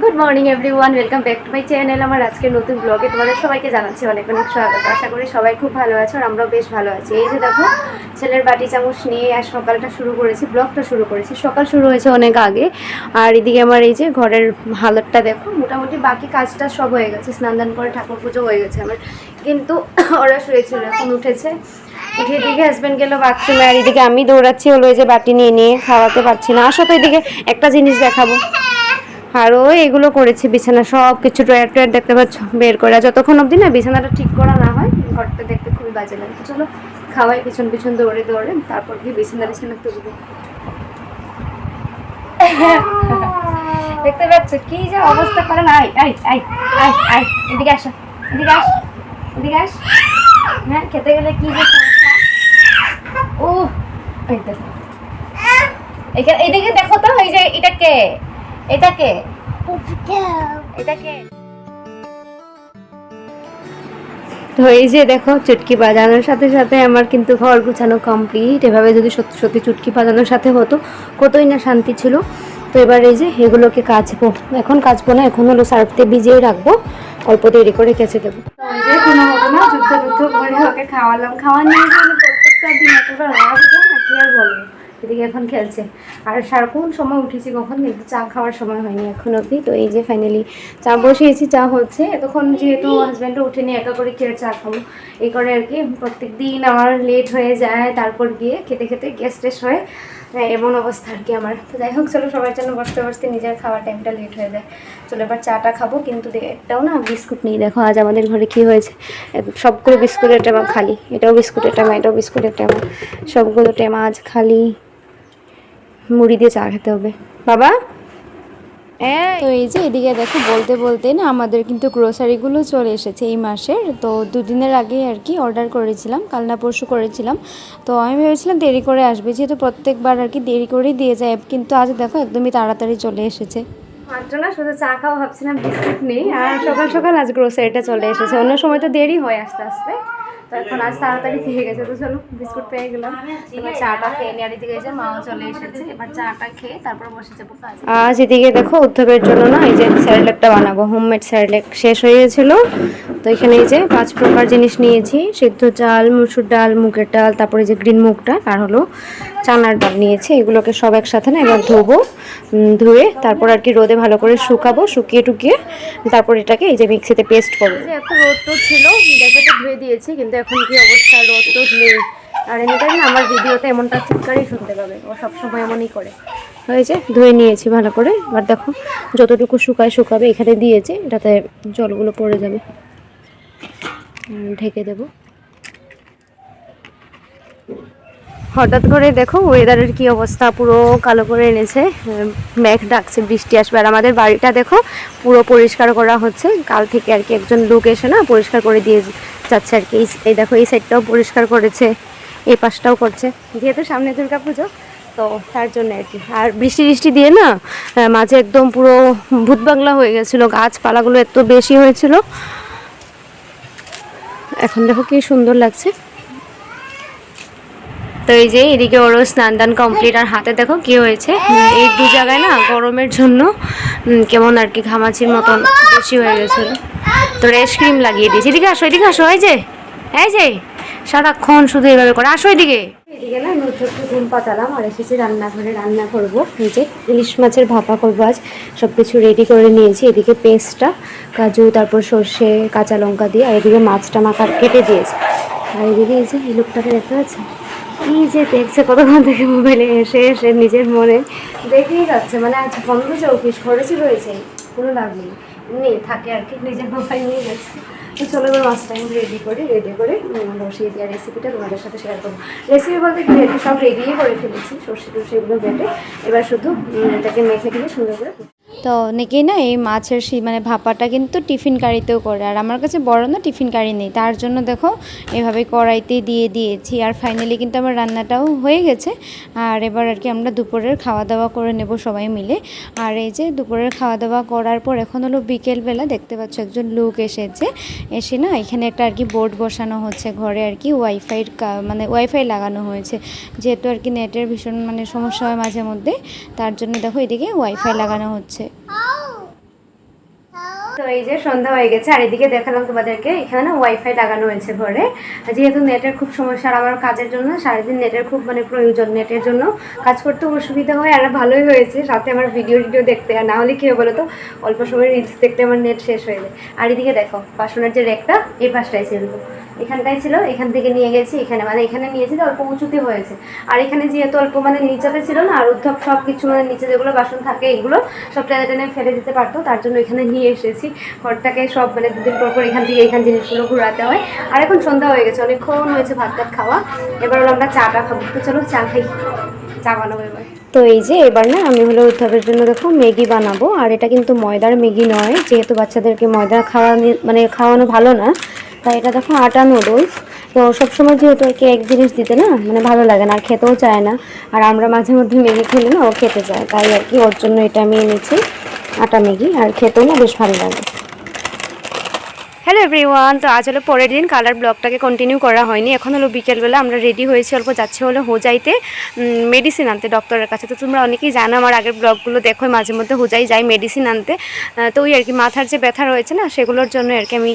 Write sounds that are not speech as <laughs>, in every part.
Good morning everyone welcome back to my channel আমার আজকের নতুন ব্লগে তোমাদের সবাইকে জানাচ্ছি অনেক অনেক স্বাগত। আশা করি সবাই খুব ভালো আছো আর আমরাও বেশ ভালো আছি। এই যে দেখো, ছেলের বাটি চামচ নিয়ে আর সকালটা শুরু করেছি ব্লগটা শুরু করেছি। সকাল শুরু হয়েছে অনেক আগে। আর এদিকে আমার এই যে ঘরের হালতটা দেখো, মোটামুটি বাকি কাজটা সব হয়ে গেছে। স্নান দান করে ঠাকুর পুজো হয়ে গেছে আমার। কিন্তু ওরা শুয়েছিল, এখন উঠেছে। উঠে এদিকে হাজব্যান্ড গেল বাথরুমে আর এদিকে আমি দৌড়াচ্ছি হলো এই যে বাটি নিয়ে নিয়ে খাওয়াতে পারছি না। আসো তো এদিকে একটা জিনিস দেখাবো। আরও এগুলো করেছি, বিছানা সব কিছু টয়ার টয়ার দেখতে পাচ্ছ? বের করে। যতক্ষণ অবধি না বিছানাটা ঠিক করা না হয়, ঘরটা দেখতে খুবই বাজে লাগে। চলো, খাওয়াই, পিছন পিছন দৌড়ে দৌড়ে, তারপর গিয়ে বিছানা বিছানা তুলবো। দেখতে পাচ্ছ কি যে অবস্থা করে না? আই আই আই আই আই এদিকে আসো, এদিকে আস এদিকে আস। হ্যাঁ খেতে গেলে কি যে ও এদিকে দেখো তো, এই যে এটা কে? এটা কে? এটা কে? তো এই যে দেখো চুটকি বাজানোর সাথে সাথে আমার কিন্তু ঘর গুছানো কমপ্লিট এভাবে যদি সত্যি সত্যি চুটকি বাজানোর সাথে হতো কতই না শান্তি ছিল। তো এবার এই যে এগুলোকে কাচবো। এখন কাচবো না এখন হলো সার্ফতে ভিজিয়ে রাখব। অল্প দেরি করে কেচে দেবো। কোনো মতো না যুদ্ধ যুদ্ধ করে ওকে খাওয়ালাম। খাওয়া নিয়ে প্রত্যেকটা দিন এতটা রাগ না কি আর বলব এদিকে এখন খেলছে। আর সারাক্ষণ সময় উঠেছি কখন? কিন্তু চা খাওয়ার সময় হয়নি এখন অবধি। তো এই যে ফাইনালি চা বসিয়েছি চা হচ্ছে। এতক্ষণ যেহেতু হাজব্যান্ডও উঠেনি একা করে খেয়ে চা খাব? এই করে আর কি প্রত্যেক দিন আমার লেট হয়ে যায় তারপর গিয়ে খেতে খেতে গ্যাস টেস হয়ে হ্যাঁ, এমন অবস্থা আর কি আমার। তো যাই হোক চলো সবার জন্য বসতে বসতে নিজের খাওয়ার টাইমটা লেট হয়ে যায়। চলো এবার চাটা খাব কিন্তু একটাও না বিস্কুট নেই। দেখো আজ আমাদের ঘরে কি হয়েছে। সবগুলো বিস্কুটের টেমা খালি। এটাও বিস্কুটের টেমা এটাও বিস্কুটের টেমা সবগুলো টেমা আজ খালি। মুড়ি দিয়ে চা খেতে হবে। বাবা? তো এই যে এদিকে দেখো বলতে বলতে না আমাদের কিন্তু গ্রোসারিগুলো চলে এসেছে এই মাসের। তো দুদিনের আগে আর কি অর্ডার করেছিলাম কাল না পরশু করেছিলাম। তো আমি ভেবেছিলাম দেরি করে আসবে যেহেতু প্রত্যেকবার আর কি দেরি করেই দিয়ে যায় কিন্তু আজ দেখো একদমই তাড়াতাড়ি চলে এসেছে। না শুধু চা খাওয়া ভাবছিলাম বিস্কুট নেই আর সকাল সকাল আজ গ্রোসারিটা চলে এসেছে। অন্য সময় তো দেরি হয় আস্তে আস্তে। তো এখন আজ তাড়াতাড়ি থেকে গেছে, তো চলো বিস্কুট পেয়ে গেলাম। এবার চাটা খেয়ে নিয়ে দিকে এদিকে মাও চলে এসেছে, এবার চাটা খেয়ে তারপর বসে যাব আজ এদিকে দেখো উদ্ধবের জন্য না, এই যে স্যারেলেকটা বানাবো, হোমমেড স্যারেলেক শেষ হয়ে গেছিল। তো এখানে এই যে পাঁচ প্রকার জিনিস নিয়েছি সিদ্ধ চাল মুসুর ডাল মুগের ডাল তারপরে যে গ্রিন মুগ ডাল আর হলো চানার ডাল নিয়েছি। এগুলোকে সব একসাথে না এবার ধোবো ধুয়ে তারপর আর কি রোদে ভালো করে শুকাবো শুকিয়ে টুকিয়ে তারপর এটাকে এই যে মিক্সিতে পেস্ট করব। এত রোদ তো ছিল দেখে তো ধুয়ে দিয়েছি কিন্তু এখন কি অবস্থা? রোদ তো নেই। আর এমনিটাই না আমার ভিডিওতে এমনটা চিৎকারই শুনতে পাবে ও সবসময় এমনই করে। হয়েছে ধুয়ে নিয়েছি ভালো করে এবার দেখো যতটুকু শুকায় শুকাবে এখানে দিয়েছি এটাতে জলগুলো পড়ে যাবে। ঢেকে দেবো। হঠাৎ করে দেখো ওয়েদারের কি অবস্থা পুরো কালো করে এনেছে। উম, মেঘ ডাকছে বৃষ্টি আসবে। আর আমাদের বাড়িটা দেখো পুরো পরিষ্কার করা হচ্ছে। কাল থেকে আর কি একজন লোক এসে না পরিষ্কার করে দিয়ে যাচ্ছে আর কি। এই- এই দেখো এই সাইডটাও পরিষ্কার করেছে এই পাশটাও করছে। যেহেতু সামনে দুর্গা পুজো তো তার জন্য আর কি। আর বৃষ্টি বৃষ্টি দিয়ে না মাঝে একদম পুরো ভূত বাংলা হয়ে গেছিল গাছপালাগুলো এত বেশি হয়েছিল। এখন দেখো কি সুন্দর লাগছে। তো এই যে এদিকে ওরও স্নান দান কমপ্লিট আর হাতে দেখো কি হয়েছে। এই দু জায়গায় না গরমের জন্য কেমন আর কি ঘামাচির মতন বেশি হয়ে গেছিল। তো রেশ ক্রিম লাগিয়ে দিয়েছি। এদিকে আসো এদিকে আসো, এই যে এই যে, সারাক্ষণ শুধু এভাবে করে। আসো এদিকে। এদিকে না একটু ঘুম পাতালাম আর এসেছি রান্নাঘরে, রান্না করব। এই যে ইলিশ মাছের ভাপা করব আজ। সব কিছু রেডি করে নিয়েছি। এদিকে পেস্টটা, কাজু, তারপর সর্ষে, কাঁচা লঙ্কা দিয়ে, আর এদিকে মাছটা মাখা কেটে দিয়েছি। আর এদিকে এই যে এই লোকটাকে দেখতে পাচ্ছেন কি যে দেখছে কতক্ষণ থেকে মোবাইলে এসে এসে নিজের মনে। দেখেই যাচ্ছে মানে আজ বন্ধ চৌকিশ খরচই রয়েছে কোনো লাভ নেই। নেই, থাকে আর কি, নিজের মোবাইল নিয়ে যাচ্ছে। তো চলো এবার মাছটা আমি রেডি করে রেডি করে বসিয়ে দেওয়ার রেসিপিটা তোমাদের সাথে শেয়ার করব। রেসিপি বলতে রেডি সব রেডিই করে ফেলেছি, সর্ষে টর্ষে এগুলো বেটে। এবার শুধু এটাকে মেখে দিয়ে সুন্দর করে তো অনেকেই না এই মাছের সেই মানে ভাপাটা কিন্তু টিফিন কারিতেও করে। আর আমার কাছে বড় না, টিফিন কারি নেই। তার জন্য দেখো, এভাবে কড়াইতে দিয়ে দিয়েছি। আর ফাইনালি কিন্তু আমার রান্নাটাও হয়ে গেছে। আর এবার আর কি আমরা দুপুরের খাওয়া দাওয়া করে নেব সবাই মিলে। আর এই যে দুপুরের খাওয়া দাওয়া করার পর এখন হলো বিকেলবেলা, দেখতে পাচ্ছ একজন লোক এসেছে। এসে না এখানে একটা আর কি বোর্ড বসানো হচ্ছে। ঘরে আর কি ওয়াইফাইয়ের মানে ওয়াইফাই লাগানো হয়েছে। যেহেতু আর কি নেটের ভীষণ মানে সমস্যা হয় মাঝে মধ্যে তার জন্য দেখো এদিকে ওয়াইফাই লাগানো হচ্ছে। 好。তো এই যে সন্ধ্যা হয়ে গেছে, আর এদিকে দেখালাম তোমাদেরকে, এখানে না ওয়াইফাই লাগানো হয়েছে ঘরে। যেহেতু নেটের খুব সমস্যা, আর আমার কাজের জন্য সারাদিন নেটের খুব মানে প্রয়োজন নেটের জন্য, কাজ করতে অসুবিধা হয়, আর ভালোই হয়েছে। সাথে আমার ভিডিও টিডিও দেখতে আর না হলে কী বলো তো অল্প সময় রিলস দেখতে আমার নেট শেষ হয়ে যায়। আর এদিকে দেখো, বাসনের যে রেকটা, এই পাশটায় ছিল। এখানটাই ছিল, এখান থেকে নিয়ে গেছি, এখানে মানে এখানে নিয়েছি অল্প উঁচুতে হয়েছে। আর এখানে যেহেতু অল্প মানে নিচেতে ছিল না, আর উদ্ধব সব কিছু মানে নিচে যেগুলো বাসন থাকে, এগুলো সব টেনে টেনে ফেলে দিতে পারতো, তার জন্য এখানে নিয়ে এসেছি। ঘরটাকে সব মানে দুদিন পর পর এখান থেকে এখান জিনিসগুলো ঘুরাতে হয়। আর এখন সন্ধ্যা হয়ে গেছে, অনেকক্ষণ হয়েছে ভাত ভাত খাওয়া। এবার আমরা চাটা খাব। তো চলো চা খাই। চা বানাবো এবার। তো এই যে এবার না, আমি হলো উদ্ধাবের জন্য দেখো ম্যাগি বানাবো। আর এটা কিন্তু ময়দার ম্যাগি নয়, যেহেতু বাচ্চাদেরকে ময়দা খাওয়া মানে খাওয়ানো ভালো না। তাই এটা দেখো আটা নুডলস তো সবসময় যেহেতু ওকে এক জিনিস দিতে না মানে ভালো লাগে না, আর খেতেও চায় না। আর আমরা মাঝে মধ্যে ম্যাগি খেলে না ও খেতে চায়। তাই আর কি, ওর জন্য এটা আমি এনেছি। আটা মেগি আর খেতেও বেশ ভালো লাগে। হ্যালো এভরিওয়ান তো আজ হলো পরের দিন কালার ব্লগটাকে কন্টিনিউ করা হয়নি। এখন হলো বিকেলবেলা আমরা রেডি হয়েছি, অল্প যাচ্ছে হলো হোজাইতে। মেডিসিন আনতে ডক্টরের কাছে। তো তোমরা অনেকেই জানো আমার আগের ব্লগগুলো দেখো, মাঝে মধ্যে হোজাই যাই মেডিসিন আনতে। তো ওই আর কি মাথার যে ব্যথা রয়েছে না, সেগুলোর জন্য আর কি আমি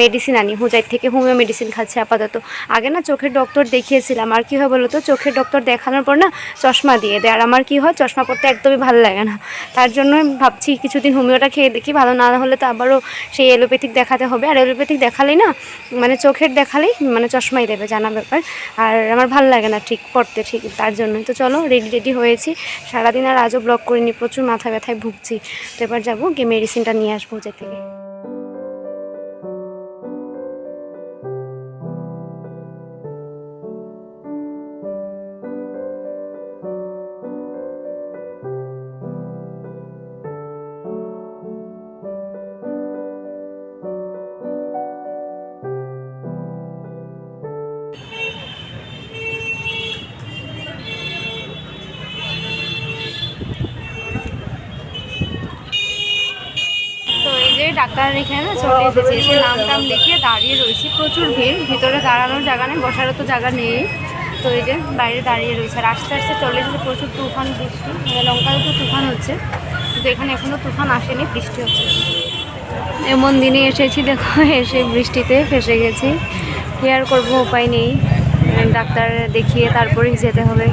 মেডিসিন আনি। হোজাই থেকে হোমিও মেডিসিন খাচ্ছি আপাতত। আগে না চোখের ডক্টর দেখিয়েছিলাম। আর কী হয় বলো তো, চোখের ডক্টর দেখানোর পর না চশমা দিয়ে দেয়। আর আমার কী হয়, চশমা পরতে একদমই ভালো লাগে না। তার জন্য ভাবছি কিছুদিন হোমিওটা খেয়ে দেখি, ভালো না হলে তো আবারও সেই এলোপ্যাথিক দেখাতে হবে। আর অ্যালোপ্যাথিক দেখালেই না মানে চোখের দেখালেই মানে চশমাই দেবে, জানা ব্যাপার। আর আমার ভালো লাগে না ঠিক পড়তে ঠিক তার জন্য তো চলো রেডি রেডি হয়েছি। সারাদিন আর আজও ব্লগ করিনি, প্রচুর মাথা ব্যথায় ভুগছি। তো এবার যাব গিয়ে মেডিসিনটা নিয়ে আসব যে থেকে ডাক্তার এখানে চলে এসেছে, এসে নাম টাম লিখে দাঁড়িয়ে রয়েছি। প্রচুর ভিড়, ভিতরে দাঁড়ানোর জায়গা নেই, বসারও তো জায়গা নেই। তো এই যে বাইরে দাঁড়িয়ে রয়েছে, আর আস্তে আস্তে চলে এসেছে প্রচুর তুফান, বৃষ্টি। মানে লঙ্কায় তো তুফান হচ্ছে, কিন্তু এখানে এখনও তুফান আসেনি, বৃষ্টি হচ্ছে। এমন দিনে এসেছি, দেখো, এসে বৃষ্টিতে ফেসে গেছি। কি আর করব, উপায় নেই। ডাক্তার দেখিয়ে তারপরেই যেতে হবে।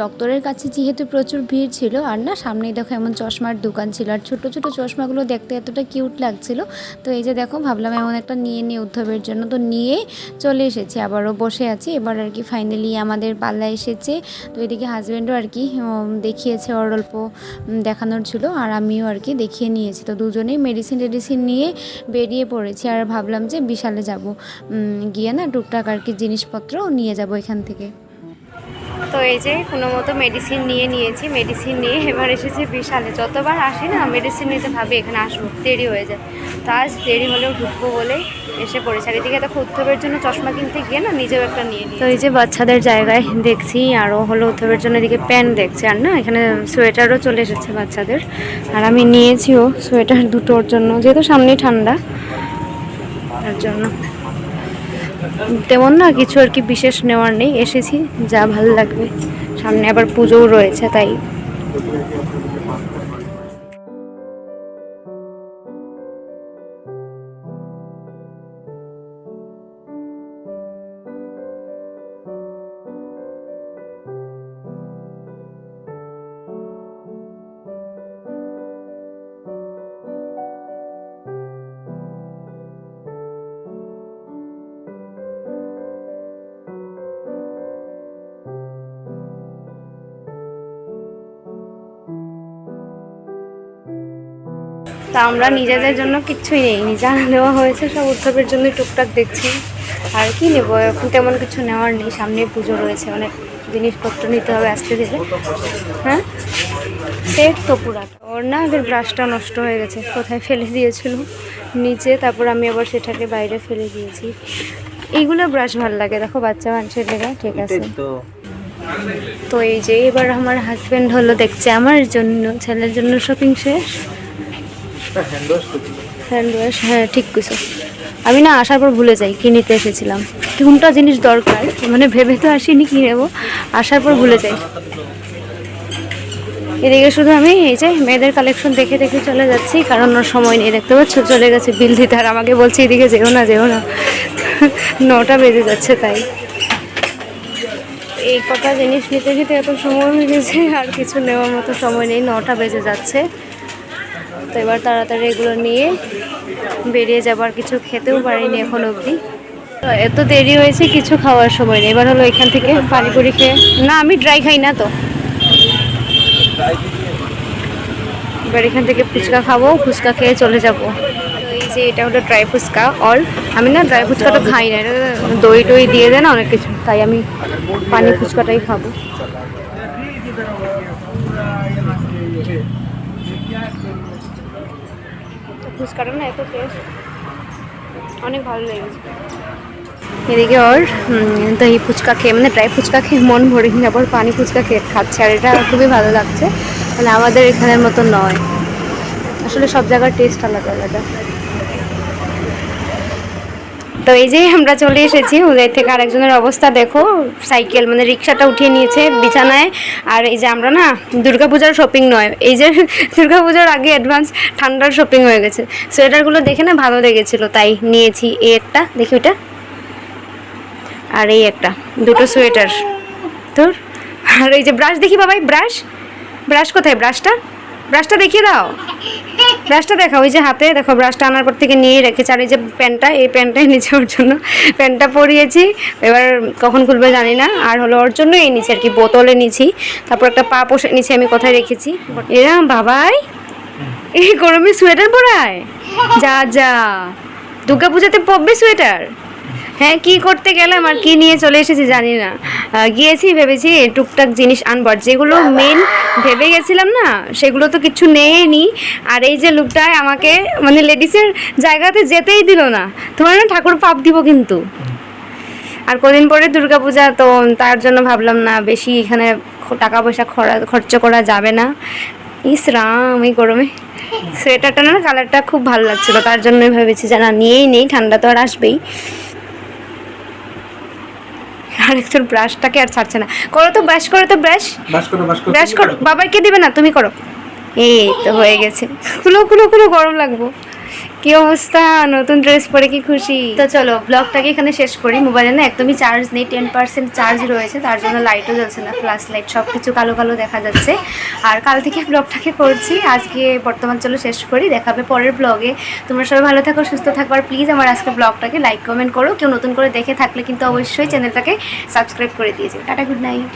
ডক্টরের কাছে যেহেতু প্রচুর ভিড় ছিল, আর না, সামনেই দেখো এমন চশমার দোকান ছিল, আর ছোট ছোট চশমাগুলো দেখতে এতটা কিউট লাগছিল। তো এই যে দেখো, ভাবলাম এমন একটা নিয়ে নিয়ে উদ্ধবের জন্য। তো নিয়ে চলে এসেছি, আবারও বসে আছি। এবার আর কি ফাইনালি আমাদের পাল্লা এসেছে। তো এদিকে হাজব্যান্ডও আর কি দেখিয়েছে ওর অল্প দেখানোর ছিল, আর আমিও আর কি দেখিয়ে নিয়েছি। তো দুজনেই মেডিসিন টেডিসিন নিয়ে বেরিয়ে পড়েছি, আর ভাবলাম যে বিশালে যাব। গিয়ে না টুকটাক আর কি জিনিসপত্র নিয়ে যাব এখান থেকে। তো এই যে কোনো মতো মেডিসিন নিয়ে নিয়েছি মেডিসিন নিয়ে এবার এসেছি বিশালে। যতবার আসি না মেডিসিন নিতে ভাবি এখানে আসব, দেরি হয়ে যায়। তো আজ দেরি হলেও ঢুকবো বলেই এসে পড়েছে আর এদিকে দেখো উত্তবের জন্য চশমা কিনতে গিয়ে না নিজেও একটা নিয়ে তো এই যে বাচ্চাদের জায়গায় দেখছি আরও হলো উত্তবের জন্য এদিকে প্যান্ট দেখছি। আর না, এখানে সোয়েটারও চলে এসেছে বাচ্চাদের। আর আমি নিয়েছিও সোয়েটার দুটোর জন্য, যেহেতু সামনেই ঠান্ডা, তার জন্য। তেমন না, কিছু আর কি বিশেষ নেওয়ার নেই। এসেছি, যা ভালো লাগবে। সামনে আবার পুজোও রয়েছে, তাই। তা আমরা নিজেদের জন্য কিচ্ছুই নেইনি যা নেওয়া হয়েছে সব উৎসবের জন্য টুকটাক দেখছি। আর কি নেব? এখন তেমন কিছু নেওয়ার নেই। সামনে পুজো রয়েছে অনেক জিনিসপত্র নিতে হবে আসতে ধীরে। হ্যাঁ? সেট তো পুরাটা। ওর না আগের ব্রাশটা নষ্ট হয়ে গেছে কোথায় ফেলে দিয়েছিল? নিচে তারপর আমি আবার সেটাকে বাইরে ফেলে দিয়েছি। এইগুলো ব্রাশ ভালো লাগে। দেখো বাচ্চা মানুষের লেগে ঠিক আছে। তো। তো এই যে এবার আমার হাজব্যান্ড হলো দেখছে আমার জন্য ছেলের জন্য শপিং শেষ। হ্যান্ড ওয়াশ হ্যাঁ ঠিক কিছু আমি না আসার পর ভুলে যাই কি নিতে এসেছিলাম। কোনটা জিনিস দরকার মানে ভেবে তো আসিনি কি নেব, আসার পর ভুলে যাই। এদিকে শুধু আমি এই যে মেয়েদের কালেকশন দেখে দেখে চলে যাচ্ছি, কারণ ওর সময় নেই, দেখতে পাচ্ছ? চলে গেছে বিল দিতে, আর আমাকে বলছে এদিকে যেও না যেও না। <laughs> নটা বেজে যাচ্ছে তাই। এই কটা জিনিস নিতে নিতে এত সময় হয়ে গেছে, আর কিছু নেওয়ার মতো সময় নেই, নটা বেজে যাচ্ছে। তো এবার তাড়াতাড়ি এগুলো নিয়ে বেরিয়ে যাবার কিছু খেতেও পারিনি এখন অবধি। তো এত দেরি হয়েছে, কিছু খাওয়ার সময় নেই। এবার হলো এখান থেকে পানিপুরি খেয়ে না, আমি ড্রাই খাই না তো। এবার এখান থেকে ফুচকা খাব, ফুচকা খেয়ে চলে যাব। তো এই যে এটা হলো ড্রাই ফুচকা অল আমি না ড্রাই ফুচকাটা খাই না, এটা দই টই দিয়ে দেয় না অনেক কিছু, তাই আমি পানি ফুচকাটাই খাব। ফুচকাটা না, এত টেস্ট অনেক ভালো লেগেছে। এদিকে ওর দহি ফুচকা খেয়ে মানে ড্রাই ফুচকা খেয়ে মন ভরে নিয়ে আবার পানি ফুচকা খেয়ে খাচ্ছে, আর এটা খুবই ভালো লাগছে। মানে আমাদের এখানের মতো নয়। আসলে সব জায়গার টেস্ট আলাদা আলাদা। তো এই যে আমরা চলে এসেছি, উদয় থেকে আরেকজনের অবস্থা দেখো। সাইকেল মানে রিক্সাটা উঠিয়ে নিয়েছে বিছানায়। আর এই যে আমরা না, দুর্গাপূজার শপিং নয়, এই যে দুর্গাপূজার আগে অ্যাডভান্স ঠান্ডার শপিং হয়ে গেছে। সোয়েটারগুলো দেখে না ভালো লেগেছিলো, তাই নিয়েছি। এই একটা, দেখি ওটা আর এই একটা, দুটো সোয়েটার তোর? আর এই যে ব্রাশ দেখি বাবাই ব্রাশ ব্রাশ কোথায়? ব্রাশটা ব্রাশটা দেখিয়ে দাও। ব্রাশটা দেখা ওই যে হাতে, দেখো ব্রাশটা আনার পর থেকে নিয়ে রেখেছে। আর এই যে প্যান্টটা এই প্যান্টটাই নিচে ওর জন্য। প্যান্টটা পরিয়েছি, এবার কখন খুলবে জানি না। আর হলো ওর জন্য এই নিচে আর কি, বোতলে নিছি। তারপর একটা পা পোষে, নিচে আমি কোথায় রেখেছি? এরা বাবাই! এই গরমে সোয়েটার পরায়? যা যা। দুর্গা পূজাতে পরবে সোয়েটার হ্যাঁ কি করতে গেলাম আর কি নিয়ে চলে এসেছি জানি না। গিয়েছি, ভেবেছি টুকটাক জিনিস আনবার যেগুলো মেন ভেবে গেছিলাম না, সেগুলো তো কিছু নেয়নি। আর এই যে লুকটায় আমাকে মানে লেডিসের জায়গাতে যেতেই দিল না। তোমার না ঠাকুর পাপ দিব কিন্তু। আর কদিন পরে দুর্গাপূজা, তো তার জন্য ভাবলাম না, বেশি এখানে টাকা পয়সা খরা খরচ করা যাবে না। ইস রাম, এই গরমে। সোয়েটারটা না কালারটা খুব ভালো লাগছিল। তার জন্যই ভেবেছি যে না, নিয়েই নেই, ঠান্ডা তো আর আসবেই। আরেকজন ব্রাশটাকে আর ছাড়ছে না। করো তো ব্রাশ করো তো ব্রাশ। ব্রাশ করো বাবার করো ব্রাশ করো। বাবাকে দিবে না তুমি করো। এই তো হয়ে গেছে। কুলো কুলো কুলো গরম লাগবো। কি অবস্থা? নতুন ড্রেস পরে কি খুশি? তো চলো ব্লগটাকে এখানে শেষ করি। মোবাইলে না একদমই চার্জ নেই টেন পার্সেন্ট চার্জ রয়েছে, তার জন্য লাইটও জ্বলছে না ফ্ল্যাশ লাইট সব কিছু কালো কালো দেখা যাচ্ছে। আর কাল থেকে ব্লগটাকে করছি, আজকে বর্তমান চলো শেষ করি, দেখাবে পরের ব্লগে তোমরা সবাই ভালো থাকো, সুস্থ থাকো, আর প্লিজ আমার আজকে ব্লগটাকে লাইক কমেন্ট করো। কেউ নতুন করে দেখে থাকলে কিন্তু অবশ্যই চ্যানেলটাকে সাবস্ক্রাইব করে দিয়েছে টাটা গুড নাইট